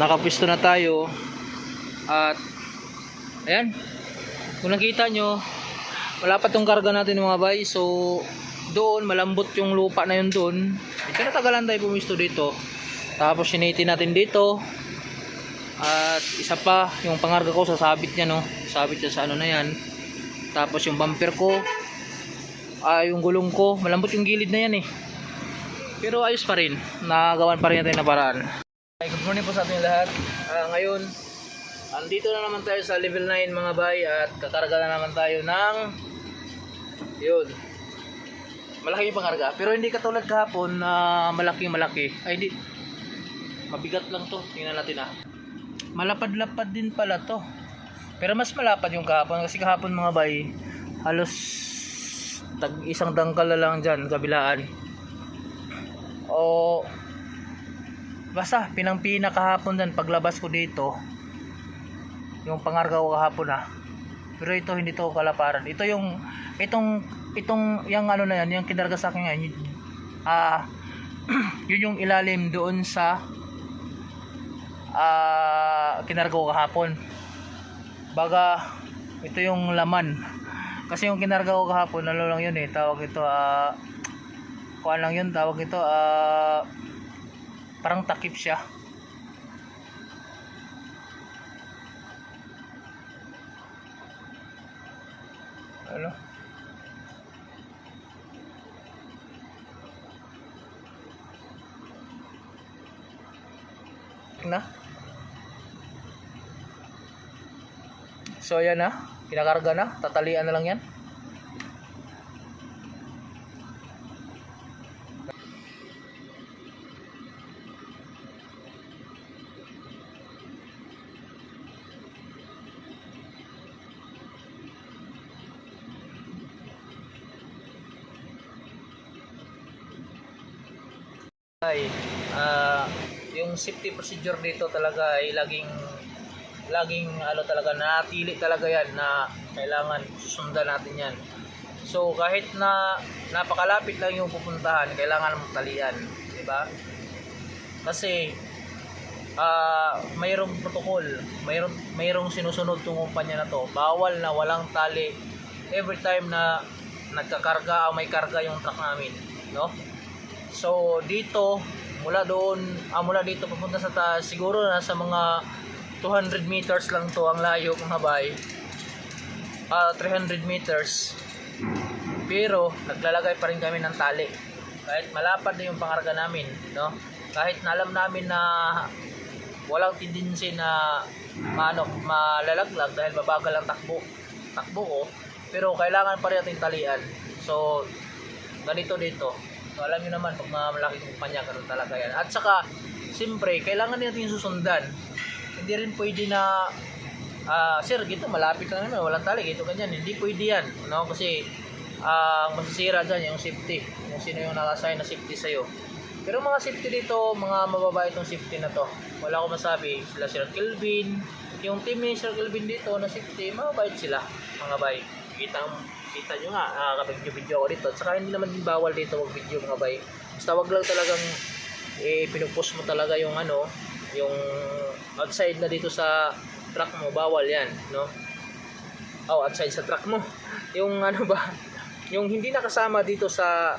Nakapisto na tayo. At ayan. Kung nakita nyo, wala pa tong karga natin mga bay. So doon malambot yung lupa na yun doon. Medyo natagalan tayo pumisto dito. Tapos siniti natin dito. At isa pa, yung pangarga ko sasabit niya no. Sabit siya sa ano na yan. Tapos yung bumper ko, ah yung gulong ko, malambot yung gilid na yan eh. Pero ayos pa rin. Nagawan pa rin natin na paraan. Ay, good morning po sa ating lahat. Ah, ngayon, andito na naman tayo sa level 9 mga bay at kakarga na naman tayo ng yun. Malaki yung pangarga. Pero hindi katulad kahapon na malaki malaki. Ay hindi. Mabigat lang to. Tingnan natin ah. Malapad-lapad din pala to. Pero mas malapad yung kahapon kasi kahapon mga bay halos tag isang dangkal lang dyan kabilaan. O basta pinang-pina kahapon din paglabas ko dito yung pangarga ko kahapon ha pero ito hindi to kalaparan. Ito yung itong itong yung ano na yan yung kinarga sa akin ngayon ah yun yung ilalim doon sa ah kinarga ko kahapon. Baga ito yung laman. Kasi yung kinarga ko kahapon ano lang yun eh tawag ito ah kuan lang yun tawag ito ah parang takip siya. Ano na? So ayan na. Kinakarga na. Tatalian na lang yan ay ah yung safety procedure dito talaga ay laging laging ano talaga natili talaga yan na kailangan sundan natin yan. So kahit na napakalapit lang yung pupuntahan kailangan mong talian di ba? Kasi ah mayroong protocol mayroong mayroong sinusunod tong kumpanya na to. Bawal na walang tali every time na nagkakarga o may karga yung truck namin no? So dito mula doon ah, mula dito papunta sa taas siguro nasa mga 200 meters lang to ang layo mga bay. Ah 300 meters. Pero naglalagay pa rin kami ng tali. Kahit malapad na yung pangarga namin, no? Kahit na alam namin na walang tendency na maano, malalaglag dahil mabagal ang takbo takbo ko pero kailangan pa rin natin talian so ganito dito So, alam nyo naman, pag mga malaking kumpanya, ganun talaga yan. At saka, siyempre, kailangan natin yung susundan. Hindi rin pwede na, ah, sir, gito, malapit na naman, walang tali, gito, ganyan. Hindi pwede yan, no? Kasi, ah, ang masisira dyan, yung safety. Yung sino yung nakasign na safety sa'yo. Pero mga safety dito, mga mababa itong safety na to. Wala ko masabi, sila Sir Kelvin. Yung team ni Sir Kelvin dito na safety, mababait sila, mga bay. Kita, kita nyo nga, nakakapag-video ako dito. At saka hindi naman din bawal dito mag-video mga bay. Basta wag lang talagang eh, pinupost mo talaga yung ano, yung outside na dito sa truck mo, bawal yan, no? Oh, outside sa truck mo. Yung ano ba, yung hindi nakasama dito sa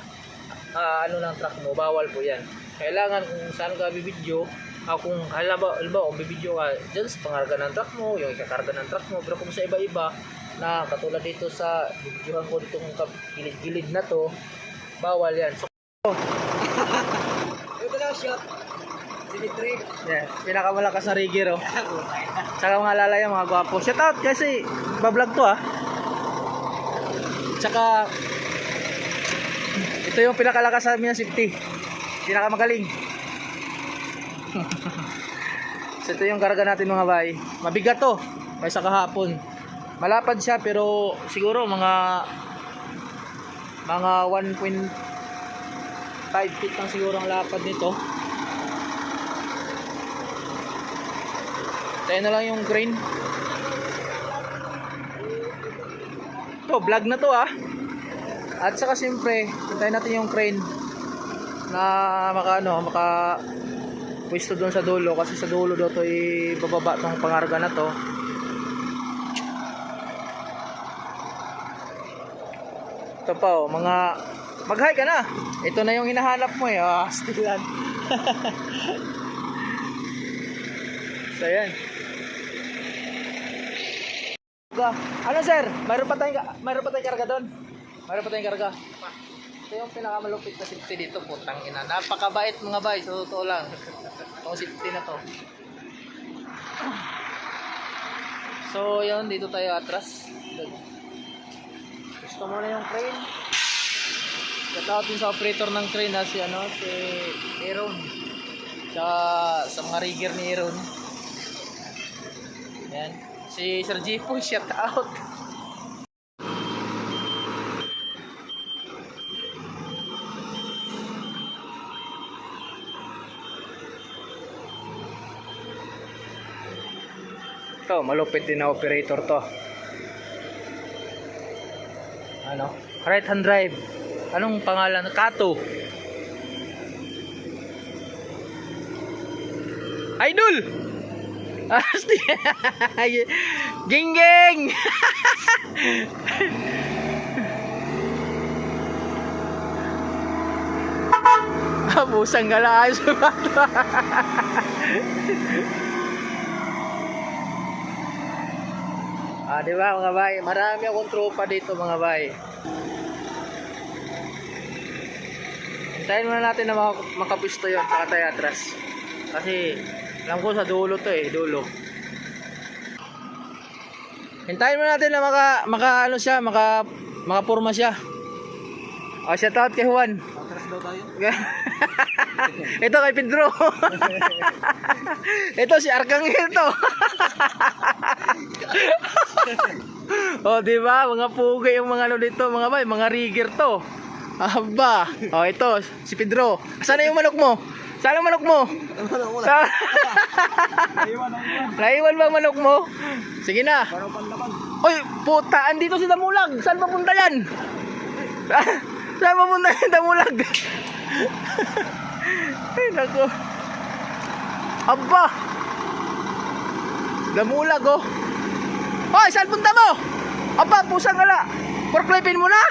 ah, ano ng truck mo, bawal po yan. Kailangan kung saan ka bibidyo, ah, kung halimbawa, halimbawa kung bibidyo ka dyan sa pangarga ng truck mo, yung ikakarga ng truck mo, pero kung sa iba-iba, na katulad dito sa bibidyohan ko ditong gilid-gilid na to, bawal yan. So, Ito lang shot. Dimitri. yeah, pinakamalakas na rigger, oh. Tsaka mga lalaya, mga gwapo. Shout out kasi bablog to ah. Tsaka ito yung pinakalakas sa amin ng safety. Pinakamagaling. so ito yung karga natin mga bay. Mabigat to. Kaysa kahapon. Malapad siya pero siguro mga mga 1.5 feet lang siguro ang lapad nito. Tayo na lang yung crane. To, vlog na to ah. At saka siyempre, hintayin natin yung crane na maka ano, maka pwesto doon sa dulo kasi sa dulo daw to ibababa tong pangarga na to. Ito pa oh, mga mag-hi ka na. Ito na yung hinahanap mo eh. Ah, stilan. so yan. Ano sir? Mayroon pa tayong mayroon pa tayong karga doon? Mayroon pa tayong karga. Ito yung pinakamalupit na safety dito, putang ina. Napakabait mga bay, sa totoo lang. Itong safety na to. So, yun, dito tayo atras. Gusto mo na yung crane. Shoutout din sa operator ng crane na si ano, si Aaron. Sa sa mga rigger ni Aaron. Yan. Si Sir Jipo, shout out. To, malupit din na operator to. Ano? Right hand drive. Anong pangalan? Kato. Idol! Asti. Gingging! Abusang gala ayos ba Ah, di ba mga bay? Marami akong tropa dito mga bay. Hintayin muna natin na maka makapisto yun sa tayo atras. Kasi alam ko sa dulo to eh, dulo. Hintayin muna natin na maka, maka ano siya, maka, makapurma siya. O, shout out kay Juan. Atras daw tayo. Ito kay Pedro. Ito si Arcangel to. oh, di ba? Mga pugi yung mga ano dito, mga bay, mga rigger to. Aba. Oh, ito si Pedro. Saan yung manok mo? Saan ang manok mo? Sa. Naiwan ba manok mo? Sige na. Oy, puta, andito si Damulag. Saan papunta yan? Saan papunta yan, Damulag? Ay, nako. Aba! Damulag, oh. Hoy, saan punta mo? Aba, pusang gala. Porklipin mo na?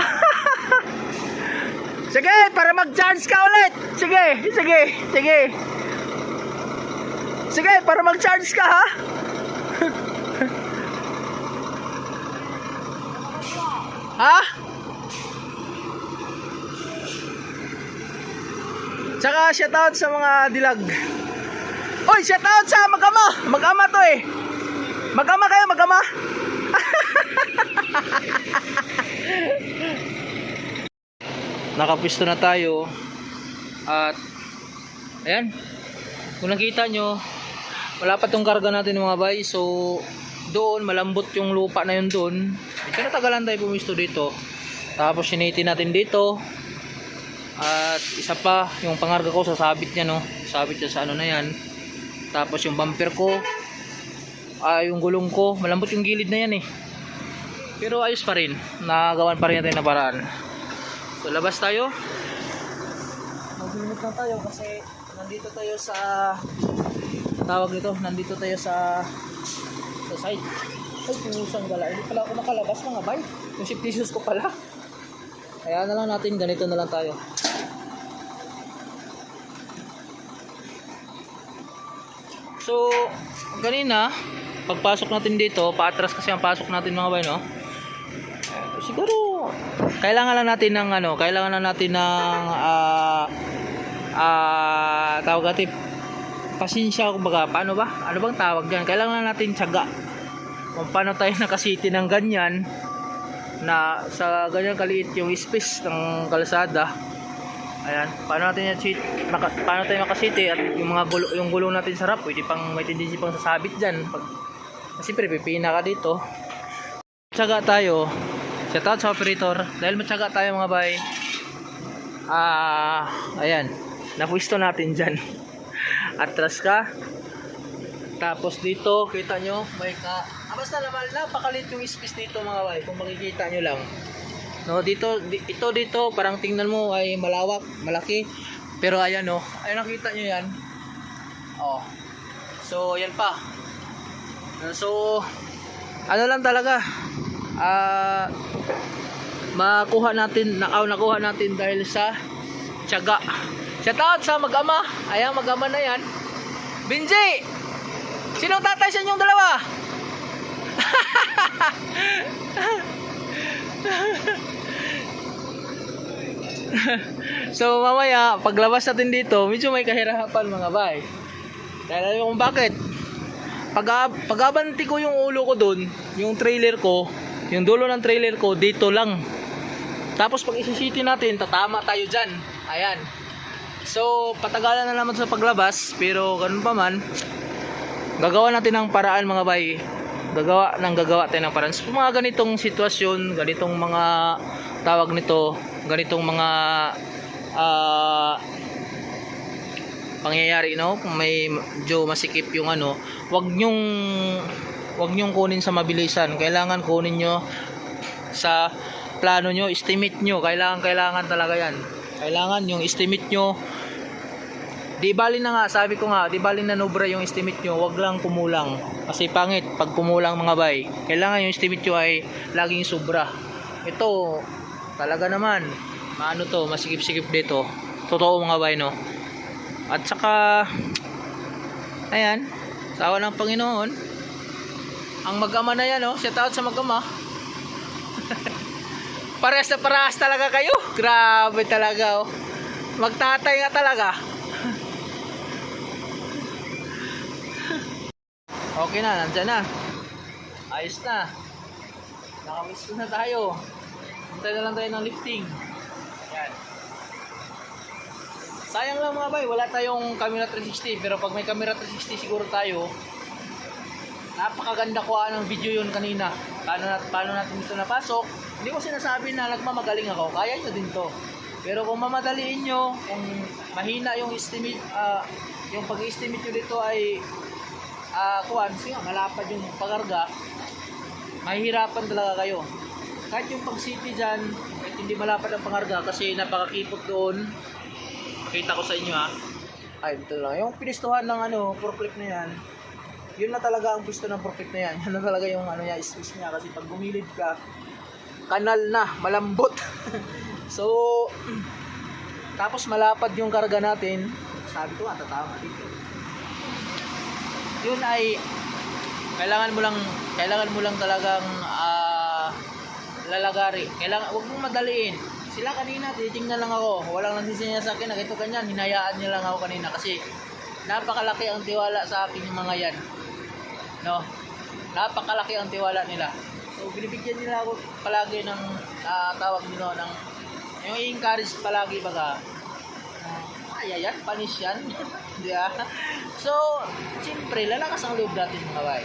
sige, para mag-charge ka ulit. Sige, sige, sige. Sige, para mag-charge ka, ha? Ha? Tsaka shoutout sa mga dilag. Oy, shoutout sa mag-ama. Mag-ama to eh. Mag-ama kayo, mag-ama. Nakapisto na tayo. At ayan. Kung nakita nyo, wala pa tong karga natin mga bay. So, doon malambot yung lupa na yun doon. Medyo natagalan tayo pumisto dito. Tapos siniti natin dito. At isa pa, yung pangarga ko sasabit niya no. Sabit niya sa ano na yan. Tapos yung bumper ko, ah yung gulong ko, malambot yung gilid na yan eh. Pero ayos pa rin. Nagawan pa rin natin na paraan. So labas tayo. Maglimit na tayo kasi nandito tayo sa tawag nito, nandito tayo sa sa side. Ay, pinusang gala. Hindi pala ako nakalabas mga bay. Yung safety shoes ko pala. Kaya na lang natin, ganito na lang tayo. So, kanina, pagpasok natin dito, paatras kasi ang pasok natin mga bay, no? Siguro, kailangan lang natin ng ano, kailangan lang natin ng ah ah tawag natin pasensya kumbaga paano ba? Ano bang tawag diyan kailangan lang natin tiyaga. Kung paano tayo nakasiti ng ganyan na sa ganyan kaliit yung space ng kalsada ayan paano natin yan cheat maka, paano tayo makasiti at yung mga gulo, yung gulong natin sa harap pwede pang may tendency pang sasabit pag kasi pipina ka dito. Tiyaga tayo. Shout out sa operator. Dahil matyaga tayo mga bay. Ah ayan. Napwisto natin dyan. Atras ka. Tapos dito kita nyo may ka ah, basta naman napakalit yung space dito mga bay. Kung makikita nyo lang no dito di- ito dito parang tingnan mo ay malawak malaki Pero ayan oh, ay nakita nyo yan. Oh. So, yan pa. So, ano lang talaga. Ah, makuha natin, nakaw nakuha natin dahil sa tiyaga. Shout out sa mag-ama. Ayan, mag-ama na yan. Binji! Sinong tatay sa inyong dalawa? so mamaya, paglabas natin dito, medyo may kahirapan mga bay. Dahil alam kung bakit. Pag, pagabanti ko yung ulo ko doon, yung trailer ko, yung dulo ng trailer ko, dito lang. Tapos pag isisiti natin, tatama tayo dyan. Ayan. So, patagalan na naman sa paglabas, pero ganun pa man, gagawa natin ng paraan mga bay. Gagawa ng gagawa tayo ng paraan. Sa mga ganitong sitwasyon, ganitong mga tawag nito, ganitong mga ah pangyayari no? Kung may medyo masikip yung ano wag nyong wag nyong kunin sa mabilisan. Kailangan kunin nyo sa plano nyo estimate nyo. Kailangan kailangan talaga yan. Kailangan yung estimate nyo. Di bali na nga sabi ko nga di bali na nobra yung estimate nyo wag lang kumulang. Kasi pangit pag kumulang mga bay kailangan yung estimate nyo ay laging sobra. Ito talaga naman maano to masikip-sikip dito totoo mga bay no at saka, ayan, sa awa ng Panginoon, ang mag-ama na yan, oh, shout out sa mag-ama. parehas na parehas talaga kayo. Grabe talaga, oh. Magtatay nga talaga. okay na, nandyan na. Ayos na. Nakamiss na tayo. Hintay na lang tayo ng lifting. Yan. Sayang lang mga bay, wala tayong camera 360 pero pag may camera 360 siguro tayo napakaganda ko ng video yun kanina paano, nat paano natin ito napasok hindi ko sinasabi na nagmamagaling ako kaya nyo din to pero kung mamadaliin nyo kung mahina yung estimate ah, yung pag-estimate nyo dito ay uh, kuhan, sige malapad yung pagarga mahihirapan talaga kayo kahit yung pag city dyan hindi malapad ang pangarga kasi napakakipot doon Kita ko sa inyo ha. Ay, ito lang. Yung pinistuhan ng ano, forklift na yan, yun na talaga ang pisto ng forklift na yan. Yan na talaga yung ano niya, space niya. Kasi pag gumilid ka, kanal na, malambot. so, tapos malapad yung karga natin. Sabi ko nga, tatama dito. Yun ay, kailangan mo lang, kailangan mo lang talagang ah, lalagari. Kailangan, wag mong madaliin sila kanina, titingnan lang ako. Walang nagsisinya sa akin na ito ganyan. Hinayaan niya lang ako kanina kasi napakalaki ang tiwala sa akin yung mga yan. No? Napakalaki ang tiwala nila. So, binibigyan nila ako palagi ng uh, tawag nila ng yung encourage palagi baga uh, ay yan, panis yan. Di? So, siyempre, lalakas ang loob natin mga bay.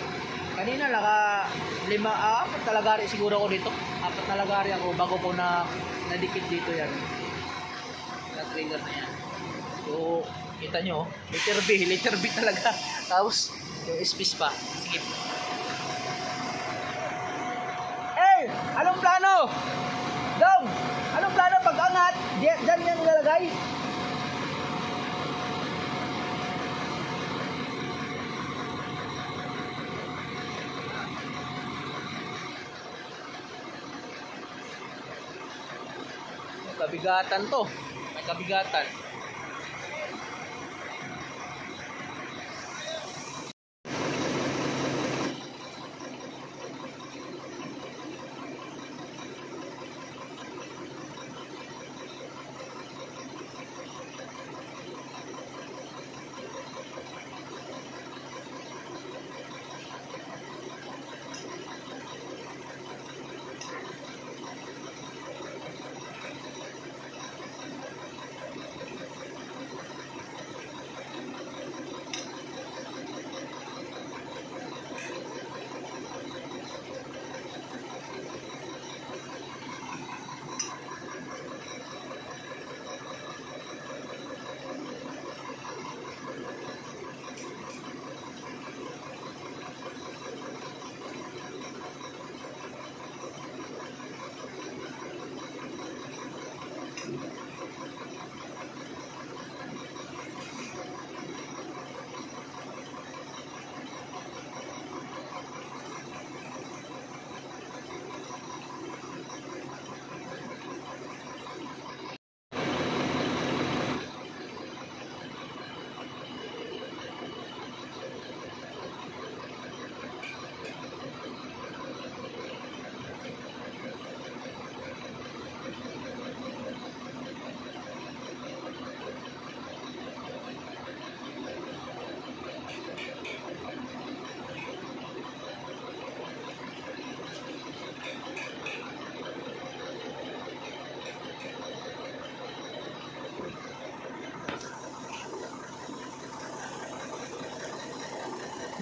Kanina naka lima, ah, apat na siguro ako dito. Apat na lagari ako bago ko na nadikit dito yan. Na trigger na yan. So, kita nyo, liter B, liter B talaga. Tapos, yung space pa. Sige. Eh, anong plano? Dong, anong plano pag angat? Diyan, diyan yan nilalagay? Kabigatan to. May kabigatan.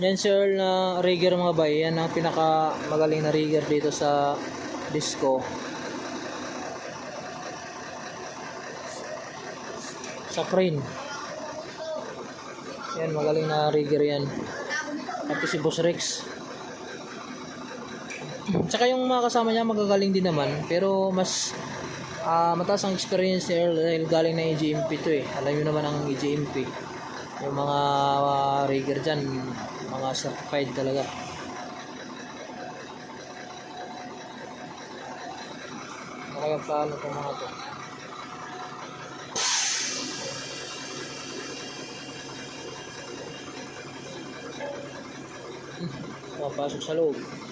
Yan sir na rigger mga bay, yan ang pinaka magaling na rigger dito sa disco. Sa crane. Yan magaling na rigger yan. Tapos si Boss Rex. Tsaka yung mga kasama niya magagaling din naman pero mas ah mataas ang experience ni Earl dahil galing na EGMP to eh. Alam niyo naman ang EGMP. Yung mga ah, rigger dyan, mga certified talaga. Kaya paano itong mga to? Papasok sa loob.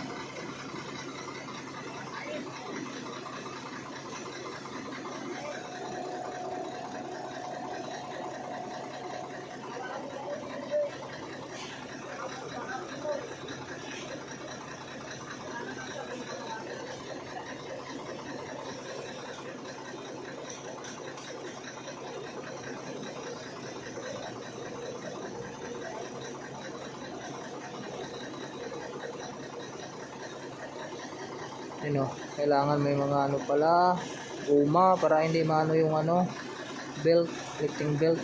Ano, kailangan may mga ano pala, guma para hindi maano yung ano, belt, lifting belt.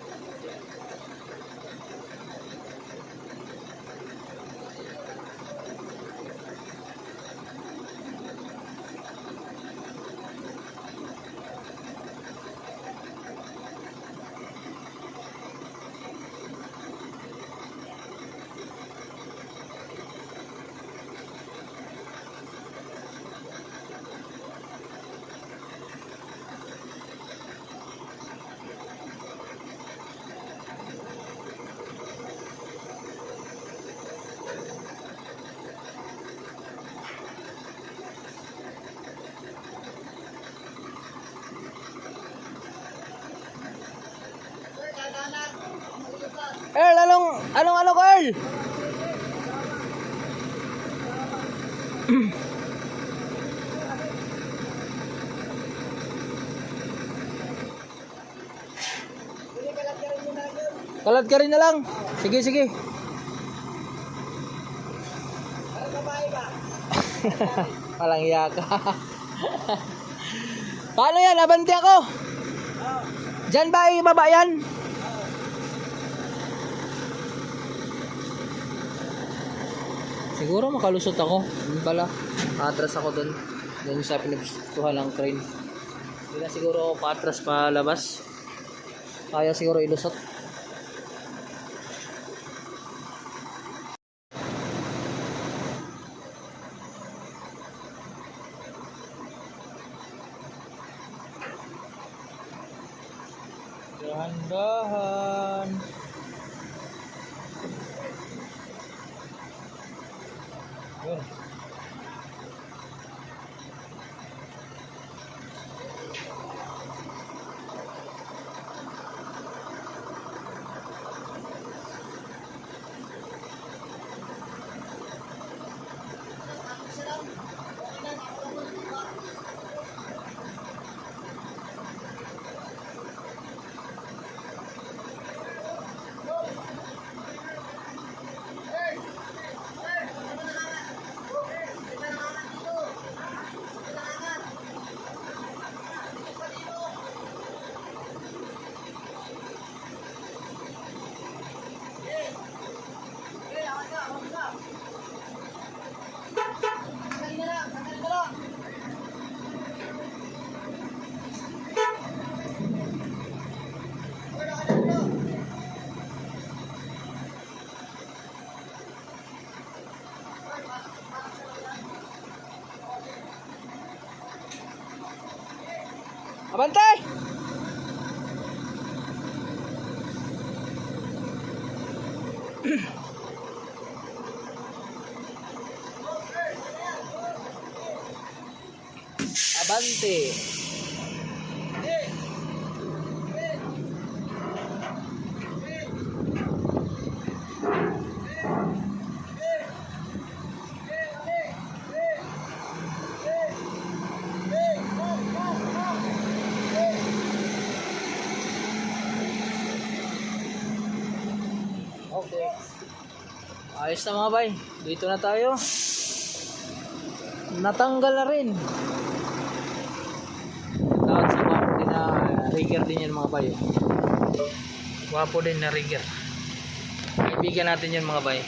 anong, ano ko, Earl? Kalat ka rin na lang. Sige, sige. Walang iya ka. Paano yan? Abanti ako. Diyan ba ibaba yan? Siguro makalusot ako. Yun pala. Atras ako dun. Dun sa pinagustuhan ng crane. Hindi na siguro ako paatras palabas. Kaya siguro ilusot. Dahan-dahan. Ayos na mga bay. Dito na tayo. Natanggal na rin. Tawag sa gwapo din na rigger din yan mga bay. Gwapo din na rigger. Kaibigan natin yan mga bay.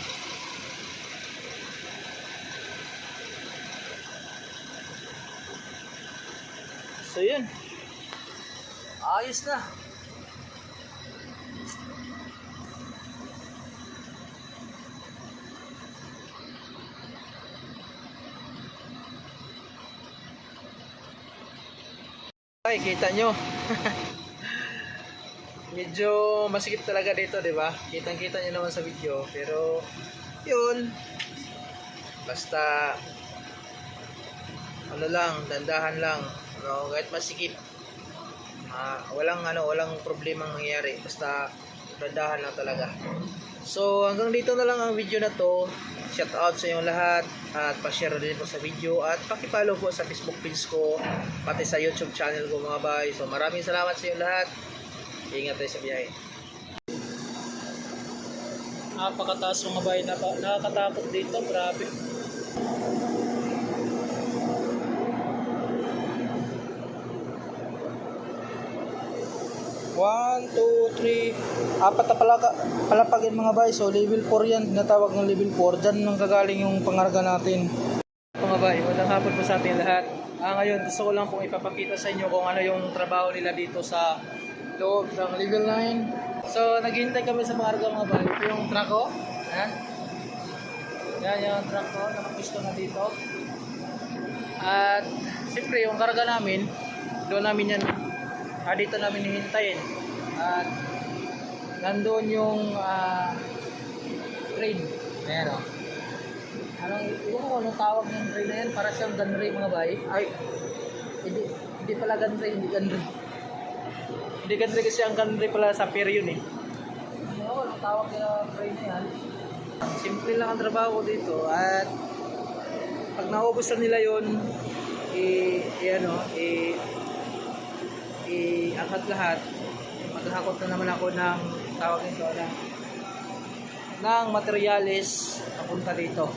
So yun. Ayos na. Ay, kita nyo. Medyo masikip talaga dito, di ba? Kitang-kita nyo naman sa video. Pero, yun. Basta, ano lang, dandahan lang. No, kahit masikip. Ah, walang ano, walang problemang mangyayari. Basta, dandahan lang talaga. So, hanggang dito na lang ang video na to. Shout out sa inyong lahat at pa-share din po sa video at paki-follow po sa Facebook page ko pati sa YouTube channel ko mga bay. So, maraming salamat sa inyong lahat. Ingat tayo sa biyahe. Napakataas mga bay. Nakakatakot dito. Grabe. One, two, three. Apat na pala, palapagin mga bay. So, level 4 yan. Tinatawag ng level 4. Diyan nang gagaling yung pangarga natin. Mga bay, magandang hapon po sa ating lahat. Ah, ngayon, gusto ko lang pong ipapakita sa inyo kung ano yung trabaho nila dito sa loob ng level 9. So, naghihintay kami sa pangarga mga bay. Ito yung truck ko. Ayan. Yan yung truck ko. Nakapisto na dito. At, siyempre, yung karga namin, doon namin yan ah, dito namin hihintayin. At nandoon yung ah, train. Ayan o. Anong, iwan ko anong tawag ng train na yan? Para siyang gunray mga bay. Ay, hindi, hindi pala gunray, hindi gunray. Hindi gunray kasi ang gunray pala sa pier yun eh. Ano ko, anong tawag ng train na yan? Simple lang ang trabaho ko dito at pag naubos na nila yun, i, i ano, i, i-angkat lahat, maghahakot na naman ako ng tawag nito na ng materyales papunta dito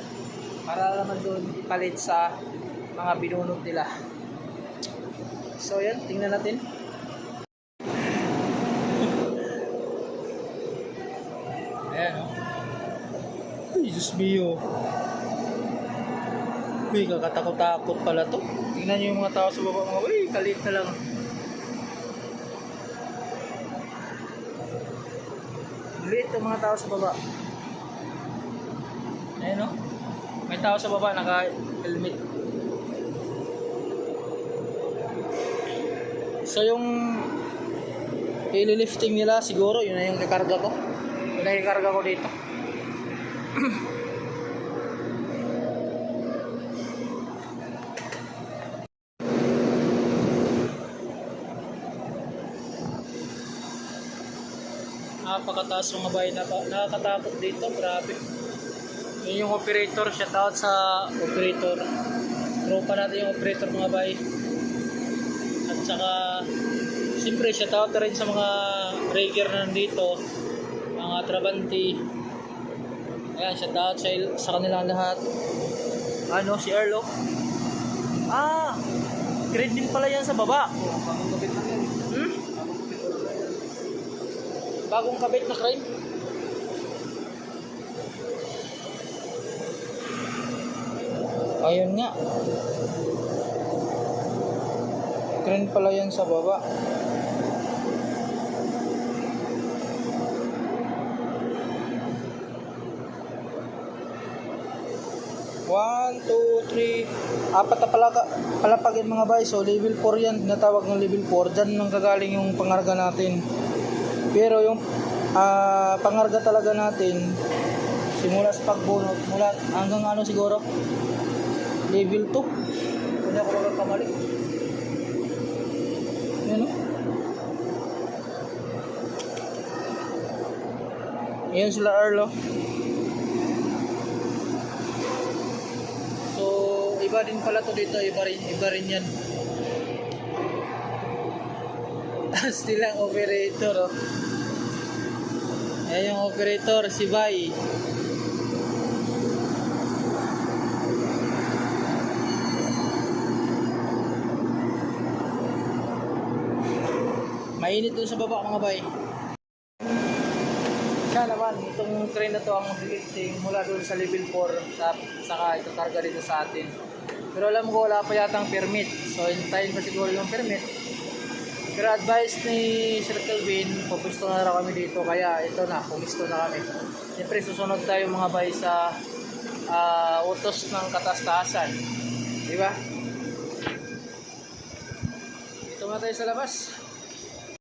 para naman doon ipalit sa mga binunot nila. So yan, tingnan natin. Ayan o. Ay, Diyos mio. Uy, kakatakot-takot pala to. Tingnan nyo yung mga tao sa baba mga, uy, kalit na lang. Yung mga tao sa baba. Ayan o. May tao sa baba, naka-helmet. So yung ililifting nila siguro, yun na yung kakarga ko. Yung kakarga ko dito. Napakataas mga bahay na nakakatakot dito, grabe. Yun yung operator, shout out sa operator. Tropa natin yung operator mga bahay. At saka, siyempre shout out rin sa mga breaker na nandito, mga trabanti. Ayan, shout out sa, sa kanilang lahat. Ano, si Erlo? Ah, grade din pala yan sa baba. Bagong kapit lang yan. Hmm? Bagong kabit na crane? Ayun nga. Crane pala yan sa baba. One, two, three. Apat na pala, palapagin mga bay. So, level 4 yan. Tinatawag ng level 4. Diyan nang gagaling yung pangarga natin. Pero yung ah, pangarga talaga natin, Simula sa pagbunot, mula hanggang ano siguro? Level 2. Kung ako magkakamali. Yan o. Yan sila Arlo. So, iba din pala to dito, iba rin, iba rin yan. Sila ang operator, oh. Ayan yung operator, si Bay. Mainit dun sa baba mga bay. Siya naman, itong train na to ang lifting mula doon sa level 4 sa, saka ito karga dito sa atin. Pero alam ko wala pa yatang permit. So hintayin pa siguro yung permit. Pero advice ni Sir Kelvin, pupusto na raw kami dito. Kaya ito na, pumisto na kami. Siyempre susunod tayo mga bay sa ah, utos ng katastasan. Di ba? Ito na tayo sa labas.